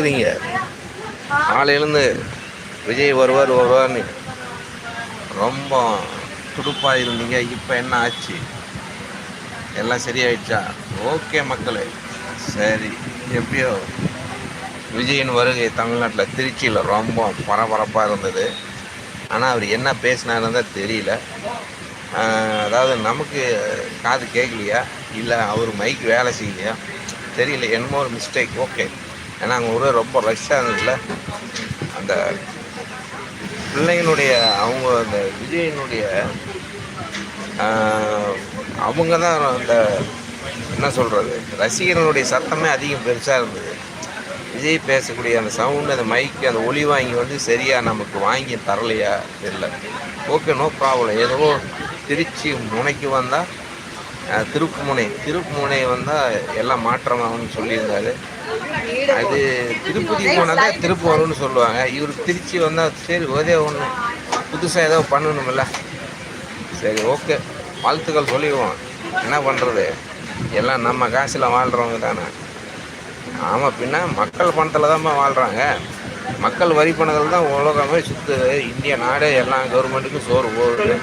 இருக்கிறீங்க நாளையிலேருந்து விஜய் வருவார் வருவார்னு. ரொம்ப துடுப்பாக இருந்தீங்க இப்போ என்ன ஆச்சு? எல்லாம் சரியாயிடுச்சா? ஓகே மக்களே. சரி எப்படியோ விஜயின் வருகை தமிழ்நாட்டில் திருச்சியில் ரொம்ப பரபரப்பாக இருந்தது. ஆனால் அவர் என்ன பேசினாருன்னு தான் தெரியல. அதாவது நமக்கு காது கேட்கலையா இல்லை அவர் மைக் வேலை செய்யலையா? தெரியல என்னமோ ஒரு மிஸ்டேக் ஓகே ஏன்னா அங்கே ஒரு ரொம்ப ரஷ்ஷாக இருந்ததுல. அந்த பிள்ளைங்களுடைய அவங்க அந்த விஜயனுடைய அவங்க தான் அந்த என்ன சொல்கிறது ரசிகர்களுடைய சத்தமே அதிகம் பெருசாக இருந்தது. விஜய் பேசக்கூடிய அந்த சவுண்டு அந்த மைக்கு அந்த ஒளி வாங்கி வந்து சரியாக நமக்கு வாங்கி தரலையா இல்லை ஓகே நோ ப்ராப்ளம் ஏதோ திருச்சி முனைக்கு வந்தால் திருப்புமுனை திருப்புமுனை வந்தால் எல்லாம் மாற்றமாகும்னு சொல்லியிருந்தாரு. அது திருப்பதி போனால் தான் திருப்பு வரும்னு சொல்லுவாங்க. இவர் திருச்சி வந்தால் சரி ஒரே ஒன்று புதுசாக ஏதோ பண்ணணுமில்ல. சரி ஓகே. வாழ்த்துக்கள் சொல்லிடுவோம். என்ன பண்ணுறது எல்லாம் நம்ம காசில் வாழ்கிறவங்க தானே. ஆமாம் பின்ன மக்கள் பணத்தில் தான்ப்பா வாழ்கிறாங்க மக்கள் வரி பணத்தில் தான் உலகமே சுத்து இந்திய நாடே எல்லா கவர்மெண்ட்டுக்கும் சோறு போகுது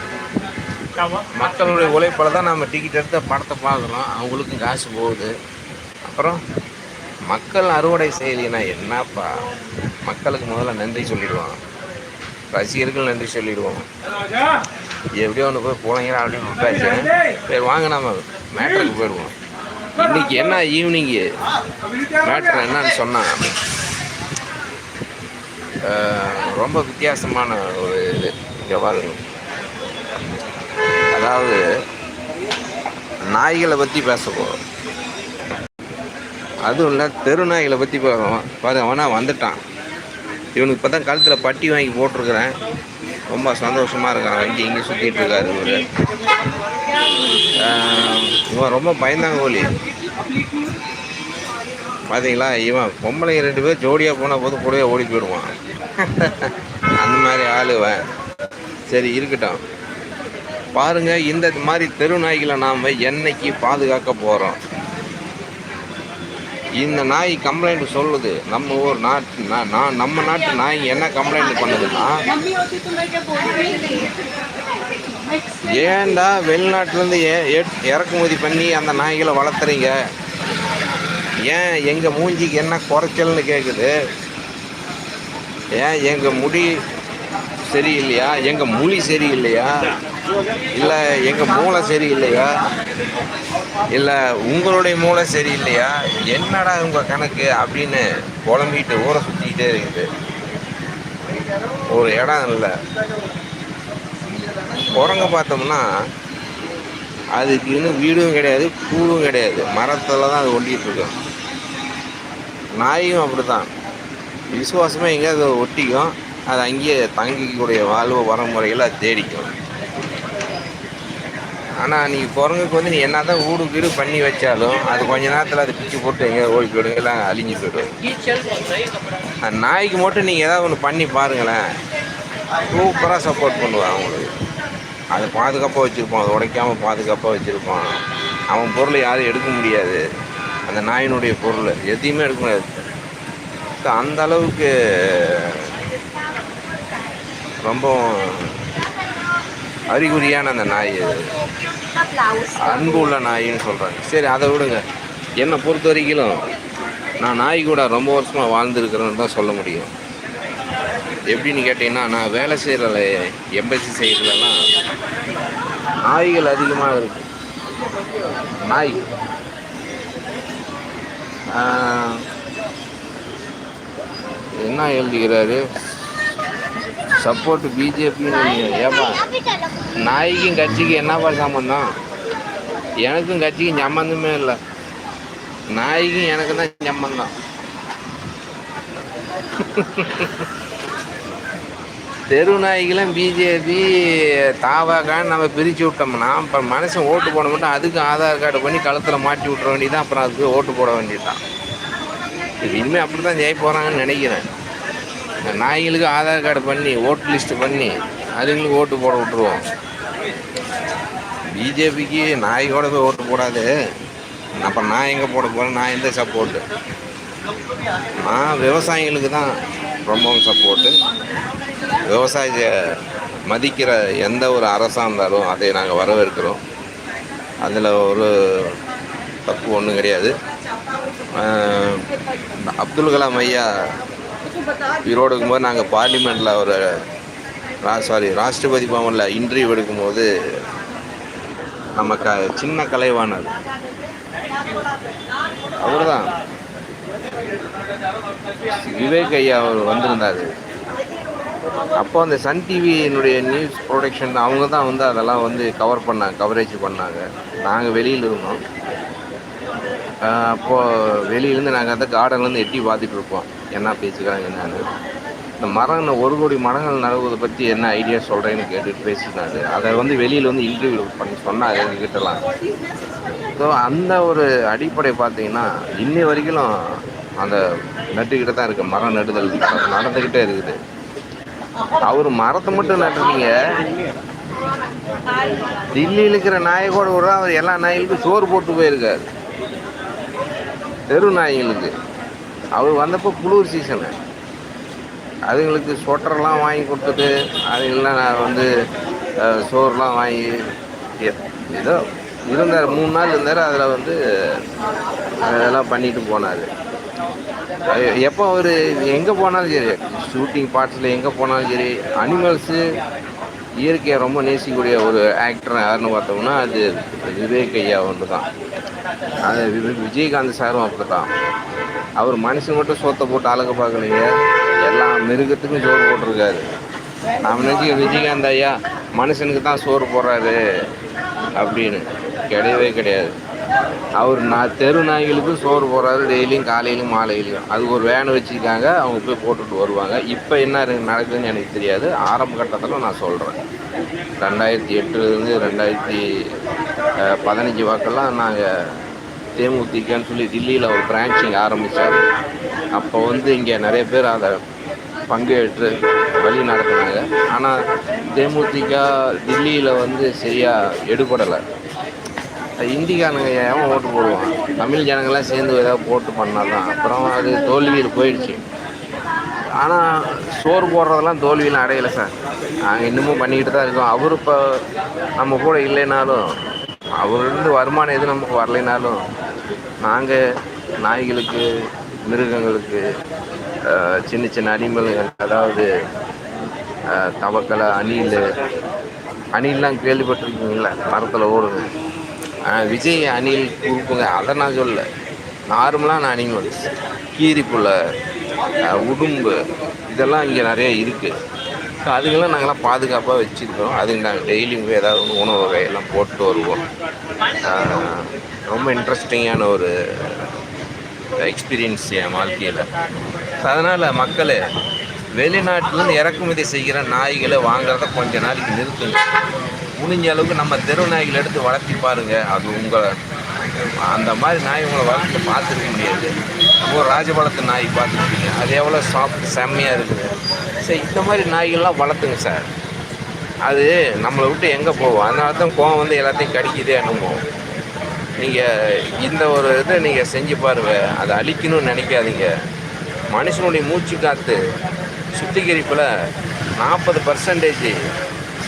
மக்களுடைய உழைப்பில் தான் நம்ம டிக்கெட் எடுத்து படத்தை பார்க்குறோம் அவங்களுக்கும் காசு போகுது. அப்புறம் மக்கள் அறுவடை செய்யலைன்னா என்னப்பா? மக்களுக்கு முதல்ல நன்றி சொல்லிடுவோம் ரசிகர்கள் நன்றி சொல்லிடுவோம் எப்படியோ ஒன்று போய் பிள்ளைங்க அப்படின்னு விட்டாச்சு சரி வாங்க நம்ம மேட்டருக்கு போயிடுவோம். இன்னைக்கு என்ன ஈவினிங்கு மேட்ரு என்னன்னு சொன்னாங்க ரொம்ப வித்தியாசமான ஒரு இது. இங்கே பாருங்க. அதாவது நாய்களை பற்றி பேச போகிறோம் அதுவும் இல்லை தெரு நாய்களை பற்றி பார்க்கணும் பாரு அவனா வந்துட்டான். இவனுக்கு இப்போ தான் கழுத்தில் பட்டி வாங்கி போட்டிருக்கிறேன். ரொம்ப சந்தோஷமாக இருக்கான். இங்கே இங்கே சுற்றிட்டு இருக்காரு இவர். இவன் ரொம்ப பயந்தாங்க கோலி பார்த்தீங்களா இவன் பொம்பளைங்க ரெண்டு பேர் ஜோடியாக போனால் போது கூடவே ஓடி போயிடுவான். அந்த மாதிரி ஆளுவன் சரி இருக்கட்டும். பாருங்க இந்த மாதிரி தெரு நாய்களை நாம் என்னைக்கு பாதுகாக்க போகிறோம் இந்த நாய் கம்ப்ளைண்ட் சொல்லுது. நம்ம ஊர் நாட்டு நான் நம்ம நாட்டு நாய் என்ன கம்ப்ளைண்ட் பண்ணுதுன்னா ஏன்டா வெளிநாட்டிலேருந்து இறக்குமதி பண்ணி அந்த நாய்களை வளர்த்துறீங்க? ஏன் எங்கள் மூஞ்சிக்கு என்ன குறைச்சல்னு கேட்குது ஏன் எங்கள் முடி சரியில்லையா? எங்கள் மொழி சரியில்லையா? இல்லை எங்கள் மூளை சரியில்லையா? இல்லை உங்களுடைய மூளை சரியில்லையா? என்னடா உங்கள் கணக்கு அப்படின்னு குழம்பிட்டு ஊரை சுற்றிக்கிட்டே இருக்குது. ஒரு இடம் இல்லை. குரங்க பார்த்தோம்னா அதுக்கு இன்னும் வீடும் கிடையாது கூடும் கிடையாது. மரத்தில் தான் அது ஒட்டிகிட்டு இருக்கும் நாயும் அப்படி தான் விசுவாசமாக எங்கேயாவது ஒட்டிக்கும். அது அங்கேயே தங்கிக்கூடிய வாழ்வு வரமுறைகளை அது தேடிக்கும். ஆனால் நீங்கள் குரங்குக்கு வந்து நீ என்ன தான் வீடு வீடு பண்ணி வச்சாலும் அது கொஞ்ச நேரத்தில் அது பிச்சு போட்டு எங்கேயாவது ஓடி போயிடும். எல்லாம் அழிஞ்சு போயிடும். அந்த நாய்க்கு மட்டும் நீங்கள் ஏதாவது ஒன்று பண்ணி பாருங்களேன். சூப்பராக சப்போர்ட் பண்ணுவான் அவங்களுக்கு. அதை பாதுகாப்பாக வச்சுருப்பான். அதை உடைக்காமல் பாதுகாப்பாக வச்சுருப்பான். அவன் பொருளை யாரும் எடுக்க முடியாது. அந்த நாயினுடைய பொருள் எதையுமே எடுக்க முடியாது. அந்த அளவுக்கு ரொம்ப அறிகுறியான அந்த நாய் அன்பு உள்ள நாயின்னு சொல்கிறாங்க சரி அதை விடுங்க. என்னை பொறுத்த வரைக்கும் நான் நாய் கூட ரொம்ப வருஷமாக வாழ்ந்துருக்கிறேன்னு தான் சொல்ல முடியும். எப்படின்னு கேட்டிங்கன்னா நான் வேலை செய்கிற எம்பசி செய்கிறதெல்லாம் நாய்கள் அதிகமாக இருக்கு. நாய். என்ன எழுதிக்கிறாரு சப்போர்ட் பிஜேபின்னு ஏப்பா நாய்க்கும் கட்சிக்கு என்னப்பா சம்மந்தம் எனக்கும் கட்சிக்கும் சம்மந்தமே இல்லை. நாய்க்கும் எனக்கு தான் சம்மந்தம் தெரு நாய்க்கெல்லாம் பிஜேபி தாவாக்கான்னு நம்ம பிரித்து விட்டோம்னா இப்போ மனுஷன் ஓட்டு போட மட்டும் அதுக்கு ஆதார் கார்டு பண்ணி கழுத்தில் மாட்டி விட்ற வேண்டியதான் அப்புறம் அதுக்கு ஓட்டு போட வேண்டியதுதான். இது இனிமேல் அப்படி தான் ஜெய போகிறாங்கன்னு நினைக்கிறேன். இந்த நாய்களுக்கு ஆதார் கார்டு பண்ணி ஓட்டு லிஸ்ட் பண்ணி அதுங்களுக்கு ஓட்டு போட விட்ருவோம் பிஜேபிக்கு நாய் கூட போய் ஓட்டு போடாது. அப்போ நான் எங்கே போட போகிறேன் நான் எந்த சப்போர்ட்டு நான் விவசாயிகளுக்கு தான் ரொம்பவும் சப்போர்ட்டு விவசாயியை மதிக்கிற எந்த ஒரு அரசாக இருந்தாலும் அதை நாங்கள் வரவேற்கிறோம். அதில் ஒரு தப்பு ஒன்றும் கிடையாது. அப்துல் கலாம் ஐயா ஈரோடு இருக்கும்போது நாங்கள் பார்லிமெண்ட்டில் ஒரு சாரி ராஷ்டிரபதி பவனில் இன்டர்வியூ எடுக்கும்போது நம்ம க சின்ன கலைவாணர். அவர் தான் விவேக் ஐயா அவர் வந்திருந்தார். அப்போ அந்த சன் டிவியினுடைய நியூஸ் ப்ரொடக்ஷன் அவங்க தான் வந்து அதெல்லாம் வந்து கவர் பண்ணாங்க கவரேஜ் பண்ணாங்க. நாங்கள் வெளியில் இருந்தோம். அப்போது வெளியிலேருந்து நாங்கள் அந்த கார்டன்லேருந்து எட்டி பார்த்துட்டு இருப்போம். என்ன பேசிக்கிறாங்க என்னன்னு இந்த மரம் இன்னும் ஒரு கோடி மரங்கள் நடவுவதை பற்றி என்ன ஐடியா சொல்கிறேன்னு கேட்டுட்டு பேசினாரு. அதை வந்து வெளியில் வந்து இன்டர்வியூ பண்ணி சொன்னார் எங்ககிட்டலாம். ஸோ அந்த ஒரு அடிப்படை பார்த்தீங்கன்னா இன்னி வரைக்கும் அந்த நட்டுக்கிட்ட தான் இருக்குது மரம் நடுதல் நடந்துக்கிட்டே இருக்குது. அவர் மரத்தை மட்டும் நட்டுறீங்க தில்லியில் இருக்கிற நாயகோட விட அவர் எல்லா நாய்களுக்கும் சோறு போட்டு போயிருக்காரு. தெரு நாய்களுக்கு. அவர் வந்தப்போ குளிர் சீசனு அதுங்களுக்கு ஸ்வெட்டர்லாம் வாங்கி கொடுத்துட்டு அதுங்கெல்லாம் நான் வந்து சோறுலாம் வாங்கி எ- ஏதோ இருந்தார் மூணு நாள் இருந்தார் அதில் வந்து அதெல்லாம் பண்ணிட்டு போனார். எப்போ அவர் எங்கே போனாலும் சரி ஷூட்டிங் பார்ட்ஸில் எங்கே போனாலும் சரி அனிமல்ஸு இயற்கையை ரொம்ப நேசிக்கக்கூடிய ஒரு ஆக்டர் யாருன்னு பார்த்தோம்னா அது விவேக் ஐயா ஒன்று தான் அது விஜயகாந்த் சாரும் அப்படி தான் அவர் மனுஷன் மட்டும் சோத்தை போட்டு அழகு பார்க்கலையே. எல்லா மிருகத்துக்கும் சோறு போட்டிருக்காரு. நான் நினச்சி விஜயகாந்த் ஐயா மனுஷனுக்கு தான் சோறு போடுறாரு அப்படின்னு. கிடையவே கிடையாது. அவர் நான் தெரு நாய்களுக்கும் சோறு போடுறாரு டெய்லியும் காலையிலும் மாலையிலையும் அதுக்கு ஒரு வேன் வச்சுருக்காங்க. அவங்க போய் போட்டுட்டு வருவாங்க. இப்போ என்ன நடக்குதுன்னு எனக்கு தெரியாது. ஆரம்ப கட்டத்தில் நான் சொல்கிறேன் ரெண்டாயிரத்தி எட்டுலேருந்து ரெண்டாயிரத்தி பதினஞ்சு வாக்கெல்லாம் நாங்கள் தேமுதிகன்னு சொல்லி தில்லியில் ஒரு பிரான்ச்சிங் ஆரம்பித்தார் அப்போ வந்து இங்கே நிறைய பேர் அதை பங்கேற்று வழி நடத்தினாங்க. ஆனால் தேமுதிக தில்லியில் வந்து சரியாக எடுபடலை. இந்திக்காரங்க ஏன் ஓட்டு போடுவான்? தமிழ் ஜனங்கள்லாம் சேர்ந்து ஏதாவது போட்டு பண்ணால் தான் அப்புறம் அது தோல்வியில் போயிடுச்சு. ஆனால் சோறு போடுறதெல்லாம் தோல்வியில் அடையலை சார். நாங்கள் இன்னமும் பண்ணிக்கிட்டு தான் இருக்கோம். அவர் இப்போ நம்ம கூட இல்லைனாலும் அவர்லேருந்து வருமானம் எதுவும் நமக்கு வரலைனாலும் நாங்கள் நாய்களுக்கு மிருகங்களுக்கு சின்ன சின்ன அனிமல்கள் அதாவது தவக்கலை அணில் அணில்லாம் கேள்விப்பட்டிருக்கீங்களா? மரத்தில் ஓடுங்க. விஜய் அணில் கொடுப்புங்க அதை நான் சொல்ல நார்மலான அனிமல்ஸ் கீரிப்புல உடும்பு இதெல்லாம் இங்கே நிறைய இருக்குது ஸோ அதுக்கெல்லாம் நாங்களாம் பாதுகாப்பாக வச்சுருக்கோம். அதுக்கு நாங்கள் டெய்லியும் போய் ஏதாவது ஒன்று உணவு வகையெல்லாம் போட்டு வருவோம். ரொம்ப இன்ட்ரெஸ்டிங்கான ஒரு எக்ஸ்பீரியன்ஸ் என் வாழ்க்கையில். ஸோ அதனால் மக்கள் வெளிநாட்டிலேருந்து இறக்குமதி செய்கிற நாய்களை வாங்குறத கொஞ்ச நாளைக்கு நிறுத்துங்க. முடிஞ்ச அளவுக்கு நம்ம தெரு நாய்களை எடுத்து வளர்த்தி பாருங்கள் அது உங்களை அந்த மாதிரி நாய் உங்களை வளர்த்து பார்த்துருக்க முடியாது. ஒரு ராஜபாளத்து நாய் பார்த்துருப்பீங்க. அது எவ்வளோ சாஃப்ட் செம்மையாக இருக்குது. சரி இந்த மாதிரி நாய்கள்லாம் வளர்த்துங்க சார். அது நம்மளை விட்டு எங்கே போகும்? அதனால தான் கோவம் வந்து எல்லாத்தையும் கடிக்குதே என்னமோ. நீங்கள் இந்த ஒரு இதை நீங்கள் செஞ்சு பாருங்க. அதை அழிக்கணும்னு நினைக்காதீங்க. மனுஷனுடைய மூச்சு காற்று சுத்திகரிப்பில் நாற்பது பர்சன்டேஜ்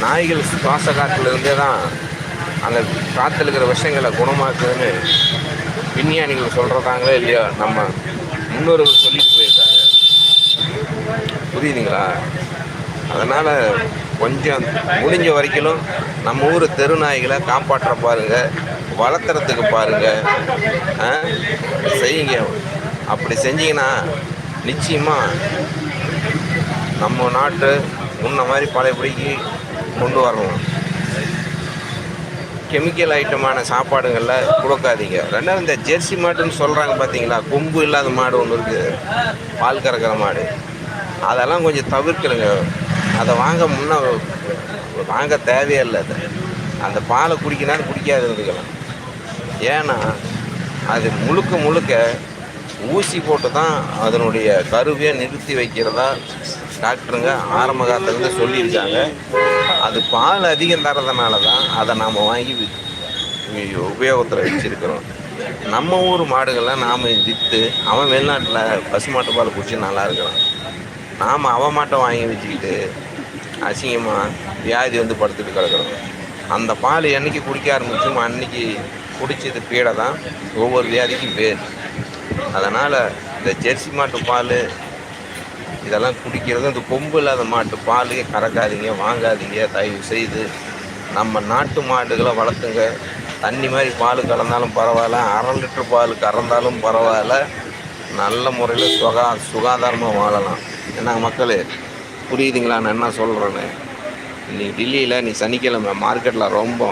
நாய்கள் சுவாச காற்றுலேருந்தே தான் அந்த காற்றுல இருக்கிற விஷயங்களை குணமாக்குதுன்னு விஞ்ஞானிகள் சொல்கிறதாங்களே இல்லையோ நம்ம இன்னொருவர் சொல்லிட்டு போயிருக்காங்க. புரியுதுங்களா? அதனால் கொஞ்சம் முடிஞ்ச வரைக்கும் நம்ம ஊர் தெரு நாய்களை காப்பாற்ற பாருங்கள் வளர்த்துறதுக்கு பாருங்கள் செய்யுங்க. அப்படி செஞ்சீங்கன்னா நிச்சயமாக நம்ம நாட்டு முன்ன மாதிரி பழையபடிக்கு கொண்டு வரணும். கெமிக்கல் ஐட்டமான சாப்பாடுங்களில் கொடுக்காதீங்க. ரெண்டாவது இந்த ஜெர்சி மாடுன்னு சொல்கிறாங்க பார்த்தீங்களா கொம்பு இல்லாத மாடு ஒன்று இருக்குது பால் கறக்கிற மாடு. அதெல்லாம் கொஞ்சம் தவிர்க்கணுங்க அதை வாங்க முன்னே வாங்க தேவையே இல்லை அது. அந்த பாலை குடிக்கினாலும் குடிக்காது இருந்துக்கலாம் ஏன்னா அது முழுக்க முழுக்க ஊசி போட்டு தான் அதனுடைய கருவியை நிறுத்தி வைக்கிறதா டாக்டருங்க ஆரம்ப காலத்துலேருந்து சொல்லியிருக்காங்க. அது பால் அதிகம் தரதுனால தான் அதை நாம் வாங்கி உபயோகத்தில் வச்சுருக்கிறோம். நம்ம ஊர் மாடுகள்லாம் நாம் விற்று அவன் வெளிநாட்டில் பசுமாட்டு பால் குடிச்சு நல்லா இருக்கிறான். நாம் அவன் மாட்டை வாங்கி வச்சுக்கிட்டு அசிங்கமாக வியாதி வந்து படுத்துட்டு கிடக்கிறோம். அந்த பால் என்றைக்கு குடிக்க ஆரம்பிச்சோமோ அன்னைக்கு குடிச்சது பீடை தான் ஒவ்வொரு வியாதிக்கும் பேர். அதனால் இந்த ஜெர்சி மாட்டு பால் இதெல்லாம் குடிக்கிறது இந்த கொம்பு இல்லாத மாட்டு பால் கறக்காதீங்க வாங்காதீங்க தயவு செய்து நம்ம நாட்டு மாடுகளை வளர்த்துங்க. தண்ணி மாதிரி பால் கலந்தாலும் பரவாயில்ல அரை லிட்டர் பால் கறந்தாலும் பரவாயில்ல. நல்ல முறையில் சுகா சுகாதாரமாக வாழலாம். என்ன மக்களே புரியுதுங்களா நான் என்ன சொல்கிறேன்னு நீ டெல்லியில் நீ சனிக்கிழமை மார்க்கெட்டில் ரொம்ப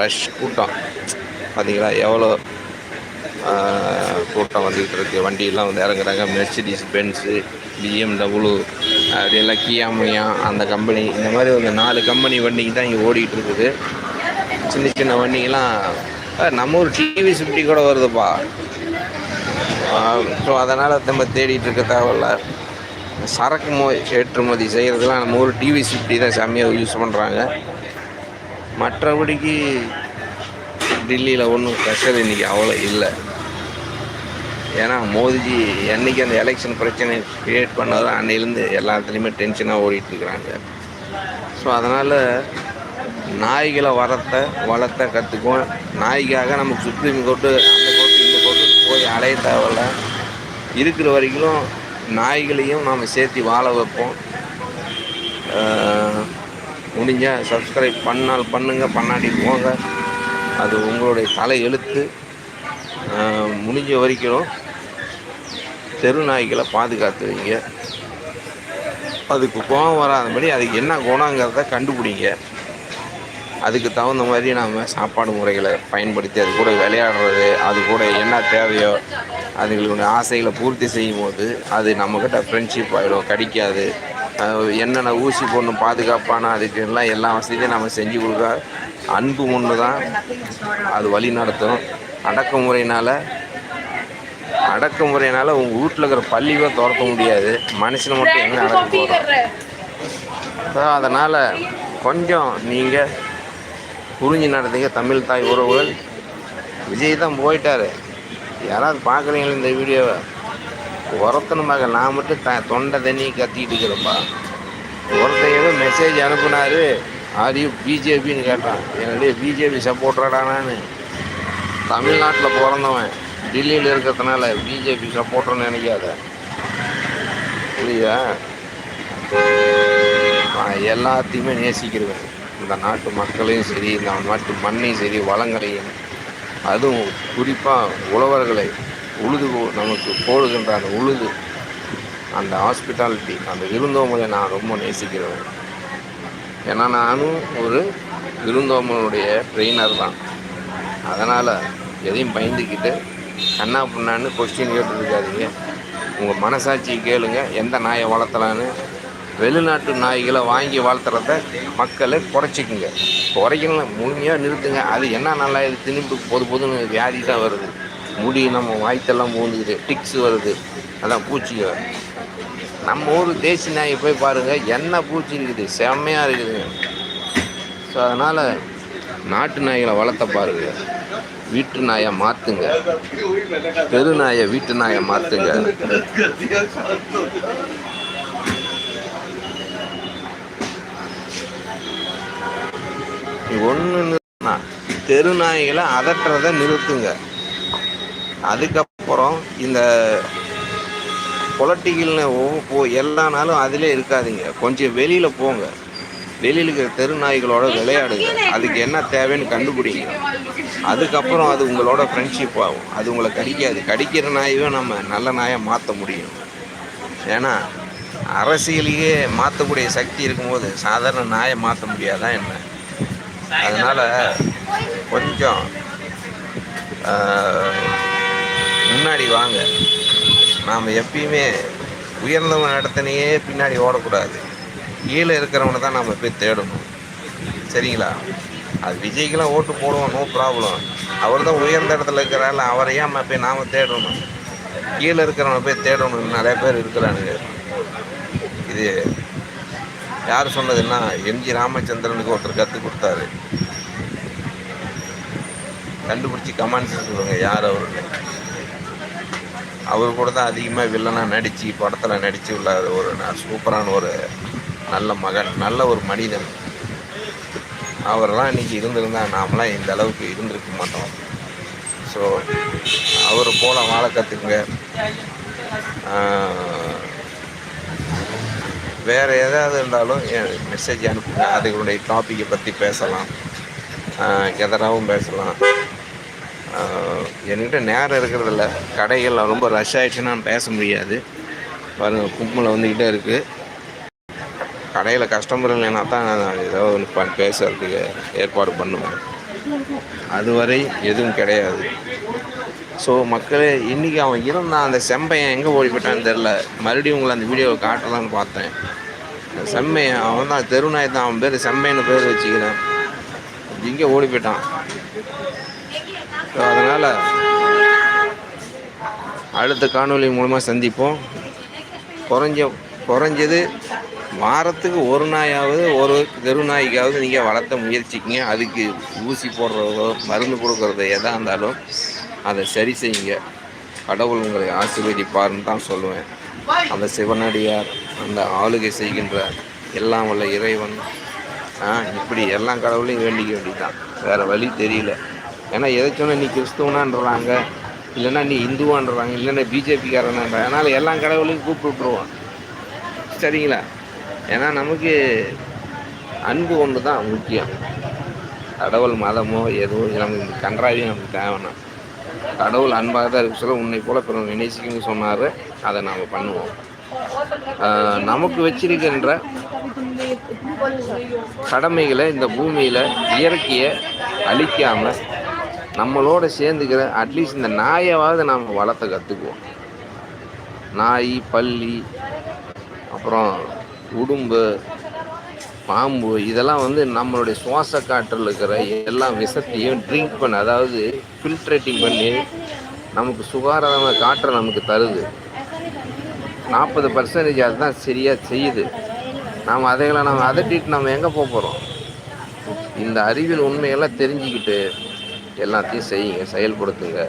ரஷ் கூட்டம். பார்த்தீங்களா எவ்வளோ கூட்டம் வந்துக்கிட்டு இருக்குது வண்டியெல்லாம் வந்து இறங்குறாங்க. மெர்சிடிஸ் பென்ஸு பிஎம்டபுள் அப்படியெல்லாம் கியாமியா அந்த கம்பெனி இந்த மாதிரி ஒரு நாலு கம்பெனி வண்டிங்க தான் இங்கே ஓடிக்கிட்டு இருக்குது. சின்ன சின்ன வண்டிங்கெல்லாம் நம்ம ஒரு டிவி ஃபிஃப்டி கூட வருதுப்பா. ஸோ அதனால் நம்ம தேடிட்டு இருக்க தேவையில்ல. சரக்கு மோ ஏற்றுமதி செய்கிறதுலாம் நம்ம ஒரு டிவி ஃபிஃப்டி தான் செம்மையாக யூஸ் பண்ணுறாங்க மற்றபடிக்கு டெல்லியில் ஒன்றும் ப்ரெஷர் இன்றைக்கி அவ்வளோ இல்லை. ஏன்னா மோதிஜி என்னைக்கு அந்த எலெக்ஷன் பிரச்சனை க்ரியேட் பண்ணதோ அன்னையிலேருந்து எல்லாத்துலேயுமே டென்ஷனாக ஓடிட்டுருக்குறாங்க. ஸோ அதனால் நாய்களை வரத்த வளர்த்த கற்றுக்குவோம் நாய்க்காக நம்ம சுப்ரீம் கோர்ட்டு அந்த கோர்ட்டு இந்த கோர்ட்டு போய் அலைய தேவையில்ல. இருக்கிற வரைக்கும் நாய்களையும் நாம் சேர்த்து வாழ வைப்போம். முடிஞ்சால் சப்ஸ்கிரைப் பண்ணால் பண்ணுங்கள் பண்ணாடி போங்க. அது உங்களுடைய தலை எழுத்து முடிஞ்ச வரைக்கும் தெரு நாய்களை பாதுகாத்து வைங்க அதுக்கு கோபம் வராதபடி அதுக்கு என்ன குணங்கிறத கண்டுபிடிங்க. அதுக்கு தகுந்த மாதிரி நாம் சாப்பாடு முறைகளை பயன்படுத்தி அது கூட விளையாடுறது அது கூட என்ன தேவையோ அதுங்களுடைய ஆசைகளை பூர்த்தி செய்யும் போது அது நம்மக்கிட்ட ஃப்ரெண்ட்ஷிப் ஆகிடும் கடிக்காது. என்னென்ன ஊசி போடணும் பாதுகாப்பான அதுக்கு எல்லாம் எல்லா வசதியும் நம்ம செஞ்சு கொடுக்க அன்பு ஒன்று தான் அது வழி நடத்தும். அடக்குமுறையினால் அடக்குமுறையினால் உங்கள் வீட்டில் இருக்கிற பள்ளியை துரத்த முடியாது. மனுஷனை மட்டும் எங்கே அடக்க போகிறோம் ஸோ அதனால் கொஞ்சம் நீங்கள் புரிஞ்சு நடந்தீங்க தமிழ் தாய் உறவுகள். விஜய் தான் போயிட்டாரு. யாராவது பார்க்குறீங்களா இந்த வீடியோவை? ஒருத்தனமாக நான் மட்டும் த தொண்டை தண்ணி கத்திக்கிட்டு இருக்கிறப்பா ஒருத்தன் ஏதோ மெசேஜ் அனுப்புனாரு. ஆடியோ பிஜேபின்னு கேட்டான். என்னுடைய பிஜேபி சப்போர்ட்டராடா நான். தமிழ்நாட்டில் பிறந்தவன். டெல்லியில் இருக்கிறதுனால பிஜேபி சப்போர்ட்டர்னு நினைக்காத. புரியுதா? நான் எல்லாத்தையுமே நேசிக்கிறேன் இந்த நாட்டு மக்களையும் சரி இந்த நாட்டு மண்ணையும் சரி வளங்களையும். அதுவும் குறிப்பாக உழவர்களை உழுது நமக்கு போடுகின்ற அந்த உழுது அந்த ஹாஸ்பிட்டாலிட்டி அந்த விருந்தோம்பலை நான் ரொம்ப நேசிக்கிறேன் ஏன்னா நானும் ஒரு விருந்தோம்பலுடைய ட்ரெயினர் தான். அதனால் எதையும் பயந்துக்கிட்டு என்ன பண்ணான்னு கொஸ்டின் கேட்டுருக்காதீங்க. உங்கள் மனசாட்சியை கேளுங்க எந்த நாயை வளர்த்தலான்னு. வெளிநாட்டு நாய்களை வாங்கி வளர்த்துறத மக்களை குறைச்சிக்குங்க. குறைக்கணும் முழுமையாக நிறுத்துங்க. அது என்ன நல்லா இது திணிப்பு பொது பொதுன்னு வியாதி தான் வருது. முடி நம்ம வாய்த்தெல்லாம் பூந்துக்குது டிக்ஸ் வருது. அதான் பூச்சிங்க வருது நம்ம ஊர் தேசி நாயை போய் பாருங்கள் என்ன பூச்சி இருக்குது? செம்மையாக இருக்குதுங்க. ஸோ அதனால் நாட்டு நாய்களை வளர்த்த பாருங்க. வீட்டு நாயை மாற்றுங்க தெரு நாயை வீட்டு நாயை மாற்றுங்க ஒன்று தெரு நாய்களை அதட்டுறதை நிறுத்துங்க. அதுக்கப்புறம் இந்த பொலிட்டிக்கல்னு போ எல்லா நாளும் அதிலே இருக்காதீங்க. கொஞ்சம் வெளியில் போங்க. வெளியில் இருக்கிற தெரு நாய்களோட விளையாடுங்க. அதுக்கு என்ன தேவைன்னு கண்டுபிடிங்க. அதுக்கப்புறம் அது உங்களோட ஃப்ரெண்ட்ஷிப் ஆகும். அது உங்களை கடிக்காது. கடிக்கிற நாயவே நம்ம நல்ல நாயை மாற்ற முடியும். ஏன்னா அரசியலையே மாற்றக்கூடிய சக்தி இருக்கும்போது சாதாரண நாயை மாற்ற முடியாதான் என்ன? அதனால் கொஞ்சம் முன்னாடி வாங்க. நாம் எப்பயுமே உயர்ந்தவன் இடத்துலையே பின்னாடி ஓடக்கூடாது. கீழே இருக்கிறவனை தான் நம்ம போய் தேடணும். சரிங்களா? அது விஜய்க்கெல்லாம் ஓட்டு போடுவோம் நோ ப்ராப்ளம் அவர் தான் உயர்ந்த இடத்துல இருக்கிறாள் அவரையே நம்ம போய் நாம் தேடணும்? கீழே இருக்கிறவனை போய் தேடணும் நிறைய பேர் இருக்கிறானுங்க. இது யார் சொன்னதுன்னா எம்ஜி ராமச்சந்திரனுக்கு ஒருத்தர் கற்றுக் கொடுத்தாரு. கண்டுபிடிச்சி கமெண்ட்ஸ் சொல்லுவாங்க யார் அவர்? அவர் கூட தான் அதிகமாக வில்லனாக நடித்து படத்தில் நடித்து உள்ள ஒரு ந- சூப்பரான ஒரு நல்ல மகன் நல்ல ஒரு மனிதன். அவரெல்லாம் இன்றைக்கி இருந்திருந்தா நாமெல்லாம் இந்த அளவுக்கு இருந்திருக்க மாட்டோம். ஸோ அவர் போல வாழ கற்றுக்குங்க வேறு ஏதாவது இருந்தாலும் மெசேஜ் அனுப்புங்க. அதுகளுடைய டாப்பிக்கை பற்றி பேசலாம். கெதராகவும் பேசலாம். என்கிட்ட நேரம் இருக்கிறதில்ல கடைகள் ரொம்ப ரஷ் ஆகிடுச்சுன்னா பேச முடியாது. பாருங்கள் கும்பலை வந்துக்கிட்டே இருக்குது கடையில் கஸ்டமர் இல்லைன்னா தான் நான் ஏதோ ஒன்று ப பேசுறதுக்கு ஏற்பாடு பண்ணுவேன். அதுவரை எதுவும் கிடையாது. ஸோ மக்களே இன்றைக்கி அவன் இருந்தான் அந்த செம்பையன் எங்கே ஓடி போயிட்டான்னு தெரில மறுபடியும் உங்களை அந்த வீடியோவை காட்டலான்னு பார்த்தேன். அந்த செம்மையன் அவன் தான் தெருநாய் தான் அவன் பேர் செம்மையன்னு பேர் வச்சுக்கிறேன். இங்கே ஓடி போயிட்டான். ஸோ அதனால் அடுத்த காணொளி மூலமாக சந்திப்போம். குறைஞ்ச குறைஞ்சது வாரத்துக்கு ஒரு நாயாவது ஒரு தெரு நாய்க்காவது நீங்கள் வளர்த்த முயற்சிக்குங்க. அதுக்கு ஊசி போடுறதோ மருந்து கொடுக்குறதோ எதாக இருந்தாலும் அதை சரி செய்யுங்க. கடவுள் உங்களை ஆசீர்வதிப்பார்னு தான் சொல்லுவேன். அந்த சிவனடியார் அந்த ஆளுகை செய்கின்ற எல்லாம் உள்ள இறைவன். ஆ இப்படி எல்லா கடவுளையும் வேண்டிக்க வேண்டியதுதான். வேறு வழி தெரியல. ஏன்னா எதாச்சும் நீ கிறிஸ்துவனான்றாங்க இல்லைன்னா நீ இந்துவான்றாங்க இல்லைன்னா பிஜேபிக்காரனான்ற. அதனால் எல்லா கடவுளையும் கூப்பிட்டு விட்ருவோம் சரிங்களா? ஏன்னா நமக்கு அன்பு ஒன்று தான் முக்கியம். கடவுள் மதமோ எதுவும் நமக்கு இந்த கன்றாவையும் நமக்கு தேவைன்னா. கடவுள் அன்பாக தான் இருக்க. சொல்ல உன்னை போல பிறகு நினைச்சிக்கணும்னு சொன்னார். அதை நாம் பண்ணுவோம். நமக்கு வச்சிருக்கின்ற கடமைகளை இந்த பூமியில் இயற்கையை அழிக்காமல் நம்மளோட சேர்ந்துக்கிற அட்லீஸ்ட் இந்த நாயாவது நாம் வளர்த்த கற்றுக்குவோம் நாய் பல்லி அப்புறம் உடும்பு பாம்பு இதெல்லாம் வந்து நம்மளுடைய சுவாச காற்றில் இருக்கிற எல்லா விஷத்தையும் ட்ரிங்க் பண்ண அதாவது ஃபில்ட்ரேட்டிங் பண்ணி நமக்கு சுகாதாரமான காற்றை நமக்கு தருது. நாற்பது பர்சன்டேஜ் அதுதான் சரியாக செய்யுது. நாம் அதைகளை நம்ம அதட்டிட்டு நம்ம எங்கே போக போகிறோம் இந்த அறிவியல் உண்மையெல்லாம் தெரிஞ்சுக்கிட்டு எல்லாத்தையும் செய்யுங்க செயல்படுத்துங்க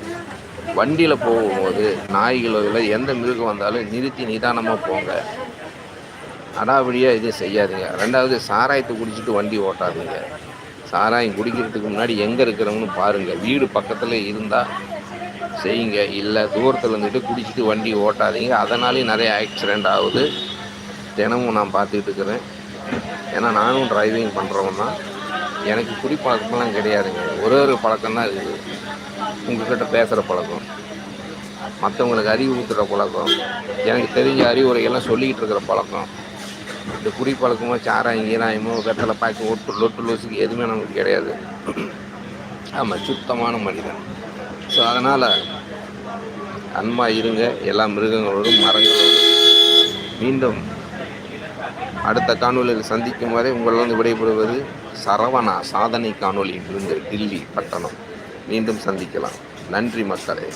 வண்டியில் போகும்போது நாய்களோ இல்லை எந்த மிருகம் வந்தாலும் நிறுத்தி நிதானமாக போங்க. அடாவடியாக எதுவும் செய்யாதீங்க. ரெண்டாவது சாராயத்தை குடிச்சிட்டு வண்டி ஓட்டாதீங்க. சாராயம் குடிக்கிறதுக்கு முன்னாடி எங்கே இருக்கிறவங்கன்னு பாருங்கள் வீடு பக்கத்தில் இருந்தால் செய்யுங்க. இல்லை தூரத்தில் இருந்துட்டு குடிச்சிட்டு வண்டி ஓட்டாதீங்க. அதனாலேயும் நிறைய ஆக்சிடெண்ட் ஆகுது. தினமும் நான் பார்த்துக்கிட்டு இருக்கிறேன். ஏன்னா நானும் டிரைவிங் பண்ணுறவன் தான். எனக்கு குடிப்பழக்கம்லாம் கிடையாதுங்க. ஒரே ஒரு பழக்கம் தான் இருக்குது. உங்ககிட்ட பேசுகிற பழக்கம் மற்றவங்களுக்கு அறிவு ஊற்றுற பழக்கம் எனக்கு தெரிஞ்ச அறிவுரைகள்லாம் சொல்லிக்கிட்டு இருக்கிற பழக்கம். இந்த குடிப்பழக்கமோ சாராயம் கீராயமோ வெத்தலை பாய்க்கு ஒட்டு லொட்டு லொசுக்கு எதுவுமே நமக்கு கிடையாது. ஆமாம் சுத்தமான மனிதன். ஸோ அதனால் அன்பாக இருங்க. எல்லா மிருகங்களோடும் மரங்களோடும் மீண்டும் அடுத்த காணொலியில் சந்திக்கும் வரை உங்களிடம் விடைபெறுவது சரவணா சாதனை காணொளி இருந்து டில்லி பட்டணம். மீண்டும் சந்திக்கலாம். நன்றி மக்களே.